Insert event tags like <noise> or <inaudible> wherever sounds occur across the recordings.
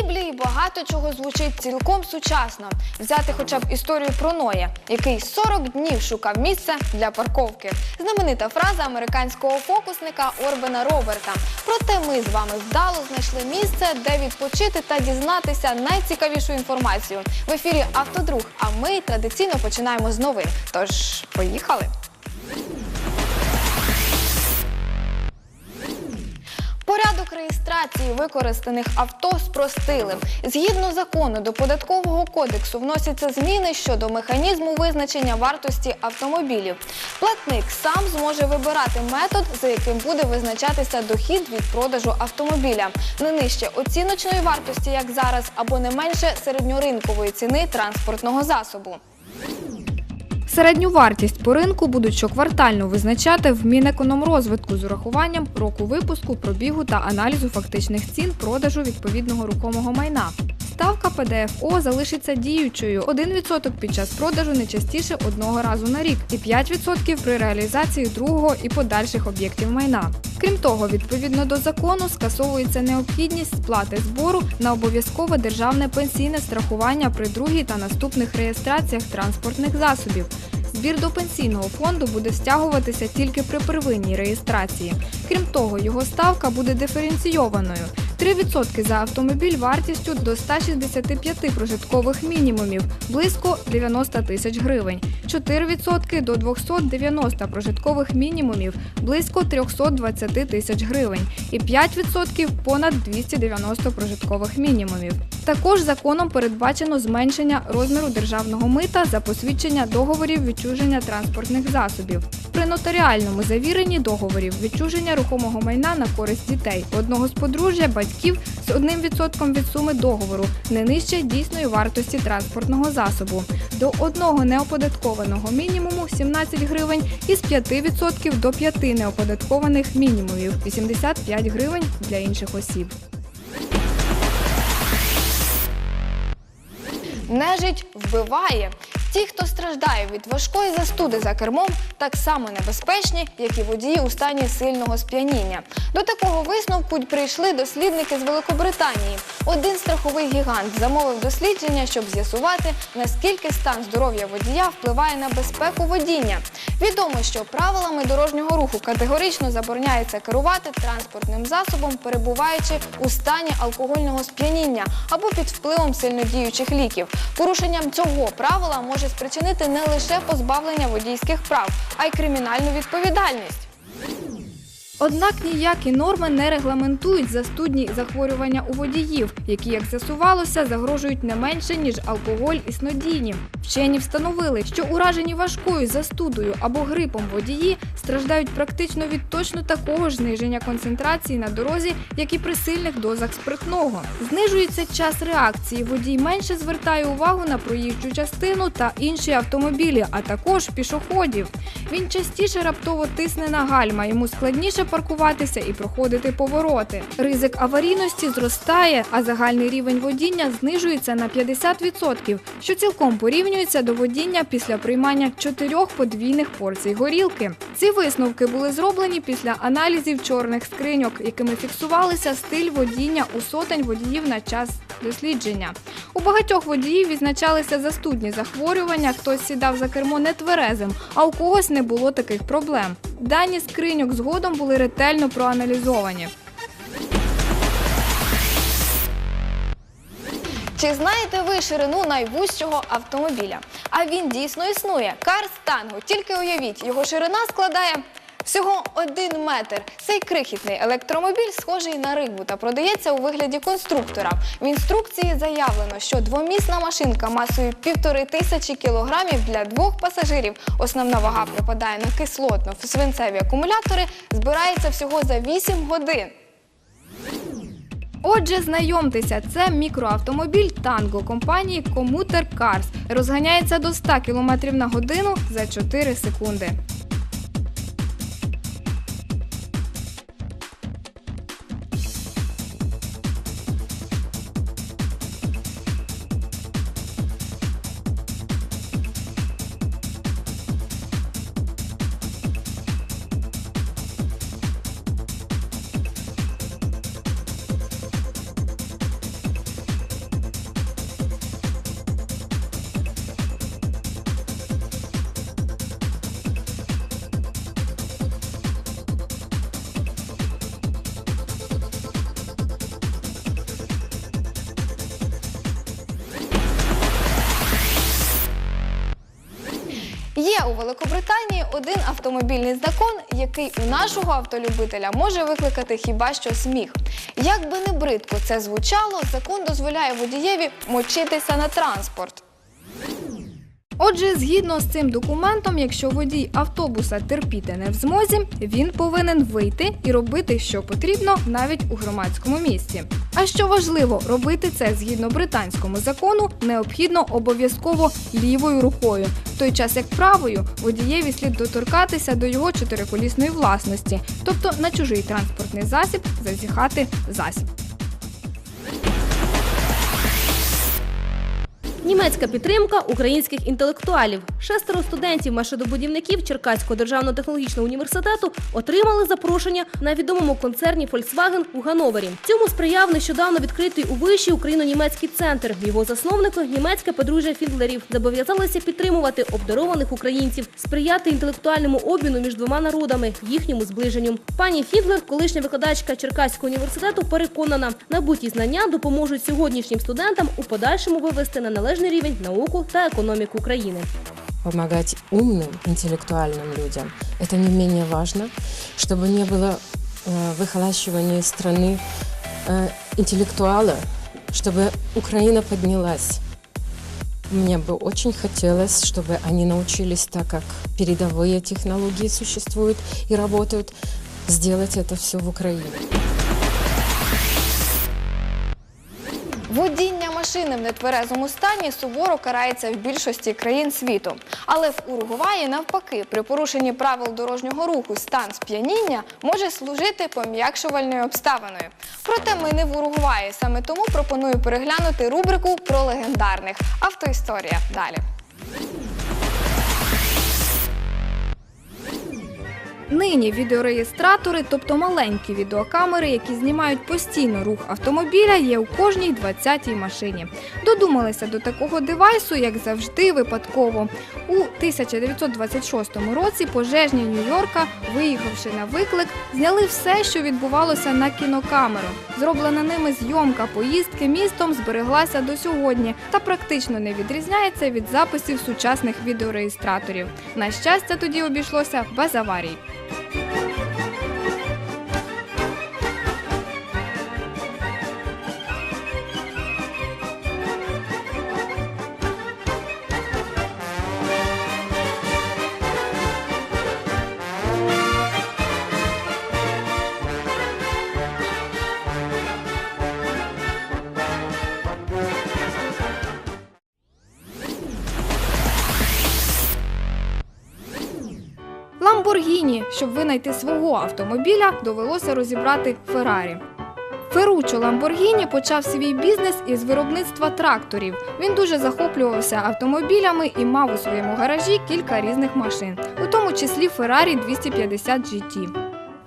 Біблії багато чого звучить цілком сучасно. Взяти хоча б історію про Ноя, який 40 днів шукав місце для парковки. Знаменита фраза американського фокусника Орбена Роберта. Проте ми з вами вдало знайшли місце, де відпочити та дізнатися найцікавішу інформацію. В ефірі Автодруг. А ми традиційно починаємо з новин. Тож поїхали. Порядок реєстрації використаних авто спростили. Згідно закону до податкового кодексу вносяться зміни щодо механізму визначення вартості автомобілів. Платник сам зможе вибирати метод, за яким буде визначатися дохід від продажу автомобіля, не нижче оціночної вартості, як зараз, або не менше середньоринкової ціни транспортного засобу. Середню вартість по ринку будуть щоквартально визначати в Мінекономрозвитку з урахуванням року випуску, пробігу та аналізу фактичних цін продажу відповідного рухомого майна. Ставка ПДФО залишиться діючою 1% під час продажу не частіше одного разу на рік і 5% при реалізації другого і подальших об'єктів майна. Крім того, відповідно до закону скасовується необхідність сплати збору на обов'язкове державне пенсійне страхування при другій та наступних реєстраціях транспортних засобів. Збір до пенсійного фонду буде стягуватися тільки при первинній реєстрації. Крім того, його ставка буде диференційованою. 3% за автомобіль вартістю до 165 прожиткових мінімумів, близько 90 тисяч гривень, 4% до 290 прожиткових мінімумів, близько 320 тисяч гривень і 5% понад 290 прожиткових мінімумів. Також законом передбачено зменшення розміру державного мита за посвідчення договорів відчуження транспортних засобів. При нотаріальному завіренні договорів відчуження рухомого майна на користь дітей, одного з подружжя, батьків з 1% від суми договору, не нижче дійсної вартості транспортного засобу, до одного неоподаткованого мінімуму 17 гривень і з 5% до 5 неоподаткованих мінімумів 85 гривень для інших осіб. Нежить вбиває. Ті, хто страждає від важкої застуди за кермом, так само небезпечні, як і водії у стані сильного сп'яніння. До такого висновку прийшли дослідники з Великобританії. Один страховий гігант замовив дослідження, щоб з'ясувати, наскільки стан здоров'я водія впливає на безпеку водіння. Відомо, що правилами дорожнього руху категорично забороняється керувати транспортним засобом, перебуваючи у стані алкогольного сп'яніння або під впливом сильнодіючих ліків. Порушенням цього правила може спричинити не лише позбавлення водійських прав, а й кримінальну відповідальність. Однак ніякі норми не регламентують застудні захворювання у водіїв, які, як з'ясувалося, загрожують не менше ніж алкоголь і снодійні. Вчені встановили, що уражені важкою застудою або грипом водії страждають практично від точно такого ж зниження концентрації на дорозі, як і при сильних дозах спиртного. Знижується час реакції. Водій менше звертає увагу на проїжджу частину та інші автомобілі, а також пішоходів. Він частіше раптово тисне на гальма, йому складніше паркуватися і проходити повороти. Ризик аварійності зростає, а загальний рівень водіння знижується на 50%, що цілком порівнюється до водіння після приймання чотирьох подвійних порцій горілки. Ці висновки були зроблені після аналізів чорних скриньок, якими фіксувалися стиль водіння у сотень водіїв на час дослідження. У багатьох водіїв відзначалися застудні захворювання, хтось сідав за кермо нетверезим, а у когось не було таких проблем. Дані скриньок згодом були ретельно проаналізовані. Чи знаєте ви ширину найвужчого автомобіля? А він дійсно існує. Карс Танго. Тільки уявіть, його ширина складає всього один метр. Цей крихітний електромобіль схожий на рибу та продається у вигляді конструктора. В інструкції заявлено, що двомісна машинка масою півтори тисячі кілограмів для двох пасажирів. Основна вага припадає на кислотно-свинцеві акумулятори. Збирається всього за 8 годин. Отже, знайомтеся, це мікроавтомобіль Танго компанії Commuter Cars. Розганяється до 100 км на годину за 4 секунди. У Великобританії один автомобільний закон, який у нашого автолюбителя може викликати хіба що сміх. Як би не бридко це звучало, закон дозволяє водієві мочитися на транспорт. Отже, згідно з цим документом, якщо водій автобуса терпіти не в змозі, він повинен вийти і робити, що потрібно, навіть у громадському місці. А що важливо, робити це згідно британському закону необхідно обов'язково лівою рукою, в той час як правою водієві слід доторкатися до його чотириколісної власності, тобто на чужий транспортний засіб зазіхати засіб. Німецька підтримка українських інтелектуалів. Шестеро студентів машинобудівників Черкаського державного технологічного університету отримали запрошення на відомому концерні Volkswagen у Гановері. Цьому сприяв нещодавно відкритий у виші україно-німецький центр. Його засновнику німецьке подружжя Фідлерів зобов'язалися підтримувати обдарованих українців, сприяти інтелектуальному обміну між двома народами, їхньому зближенню. Пані Фідлер, колишня викладачка Черкаського університету, переконана, набуті знання допоможуть сьогоднішнім студентам у подальшому вивести на належний рівень науку та економіку країни. помогать умным, интеллектуальным людям. Это не менее важно, чтобы не было э, выхолащивания из страны э, интеллектуала, чтобы Украина поднялась. Мне бы очень хотелось, чтобы они научились, так как передовые технологии существуют и работают, сделать это все в Украине. Водіння машини в нетверезому стані суворо карається в більшості країн світу. Але в Уругваї навпаки, при порушенні правил дорожнього руху стан сп'яніння може служити пом'якшувальною обставиною. Проте ми не в Уругваї. Саме тому пропоную переглянути рубрику про легендарних. Автоісторія далі. Нині відеореєстратори, тобто маленькі відеокамери, які знімають постійно рух автомобіля, є у кожній 20-й машині. Додумалися до такого девайсу, як завжди, випадково. У 1926 році пожежні Нью-Йорка, виїхавши на виклик, зняли все, що відбувалося на кінокамеру. Зроблена ними зйомка поїздки містом збереглася до сьогодні та практично не відрізняється від записів сучасних відеореєстраторів. На щастя, тоді обійшлося без аварій. Thank you. Ламборгіні, щоб винайти свого автомобіля, довелося розібрати Феррарі. Ферручо Ламборгіні почав свій бізнес із виробництва тракторів. Він дуже захоплювався автомобілями і мав у своєму гаражі кілька різних машин, у тому числі Феррарі 250 GT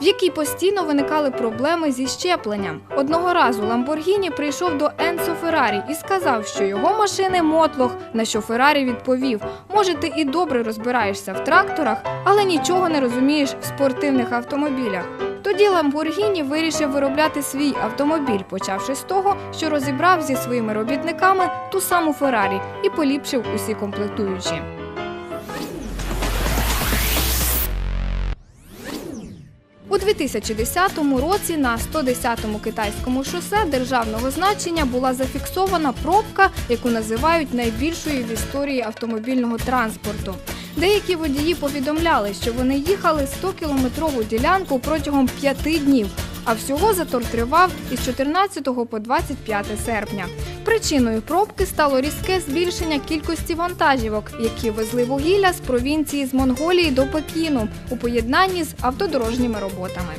в якій постійно виникали проблеми зі щепленням. Одного разу Ламборгіні прийшов до Енсо Феррарі і сказав, що його машини мотлох, на що Феррарі відповів: може, ти і добре розбираєшся в тракторах, але нічого не розумієш в спортивних автомобілях. Тоді Ламборгіні вирішив виробляти свій автомобіль, почавши з того, що розібрав зі своїми робітниками ту саму Феррарі і поліпшив усі комплектуючі. 2010 році на 110-му китайському шосе державного значення була зафіксована пробка, яку називають найбільшою в історії автомобільного транспорту. Деякі водії повідомляли, що вони їхали 100-кілометрову ділянку протягом п'яти днів, а всього затор тривав із 14 по 25 серпня. Причиною пробки стало різке збільшення кількості вантажівок, які везли вугілля з провінції з Монголії до Пекіну у поєднанні з автодорожніми роботами.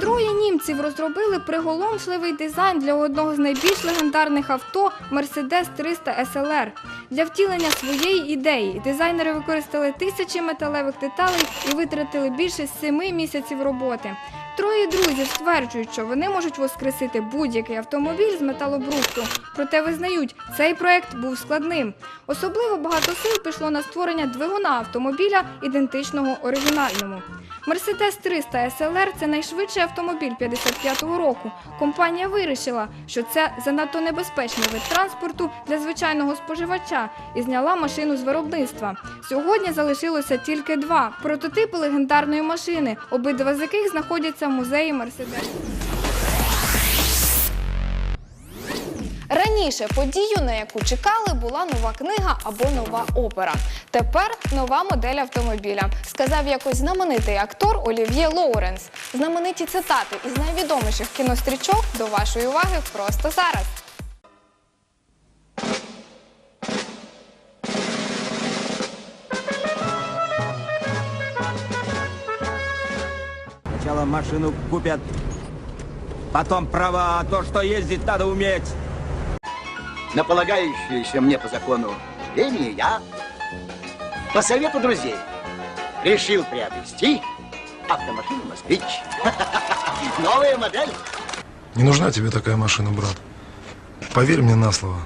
Троє німців розробили приголомшливий дизайн для одного з найбільш легендарних авто Mercedes 300 SLR. Для втілення своєї ідеї дизайнери використали тисячі металевих деталей і витратили більше семи місяців роботи. Троє друзів стверджують, що вони можуть воскресити будь-який автомобіль з металобрухту. Проте визнають, цей проект був складним. Особливо багато сил пішло на створення двигуна автомобіля, ідентичного оригінальному. Мерседес 300 SLR – це найшвидший автомобіль 55-го року. Компанія вирішила, що це занадто небезпечний вид транспорту для звичайного споживача і зняла машину з виробництва. Сьогодні залишилося тільки два прототипи легендарної машини, обидва з яких знаходяться в музеї Мерседес. Раніше подію, на яку чекали, була нова книга або нова опера. Тепер нова модель автомобіля, сказав якось знаменитий актор Олів'є Лоуренс. Знамениті цитати із найвідоміших кінострічок до вашої уваги просто зараз. Сначала машину купят, потом права, а то, что ездить надо уметь. на полагающееся мне по закону имени я по совету друзей решил приобрести автомашину «Москвич». <laughs> Новая модель. Не нужна тебе такая машина, брат. Поверь мне на слово.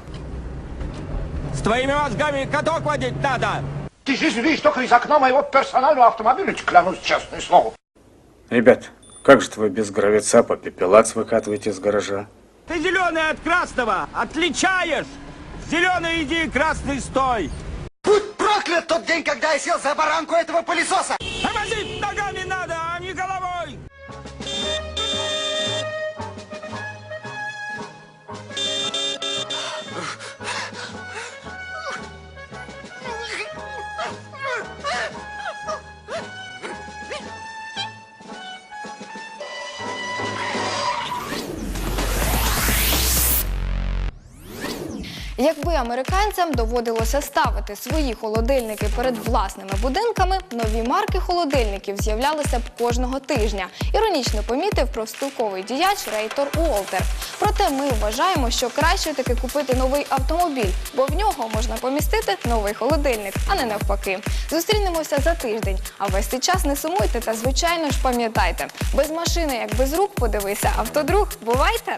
С твоими мозгами каток водить надо. Ты здесь видишь только из окна моего персонального автомобиля, клянусь честное слово. Ребят, как же вы без гравица по пепелац выкатываете из гаража? Ты зеленый от красного отличаешь. Зеленый иди, красный стой. Будь проклят тот день, когда я сел за баранку этого пылесоса. Якби американцям доводилося ставити свої холодильники перед власними будинками, нові марки холодильників з'являлися б кожного тижня. Іронічно помітив профспілковий діяч Рейтор Уолтер. Проте ми вважаємо, що краще таки купити новий автомобіль, бо в нього можна помістити новий холодильник, а не навпаки. Зустрінемося за тиждень. А весь цей час не сумуйте та звичайно ж пам'ятайте, без машини, як без рук, подивися автодруг. Бувайте!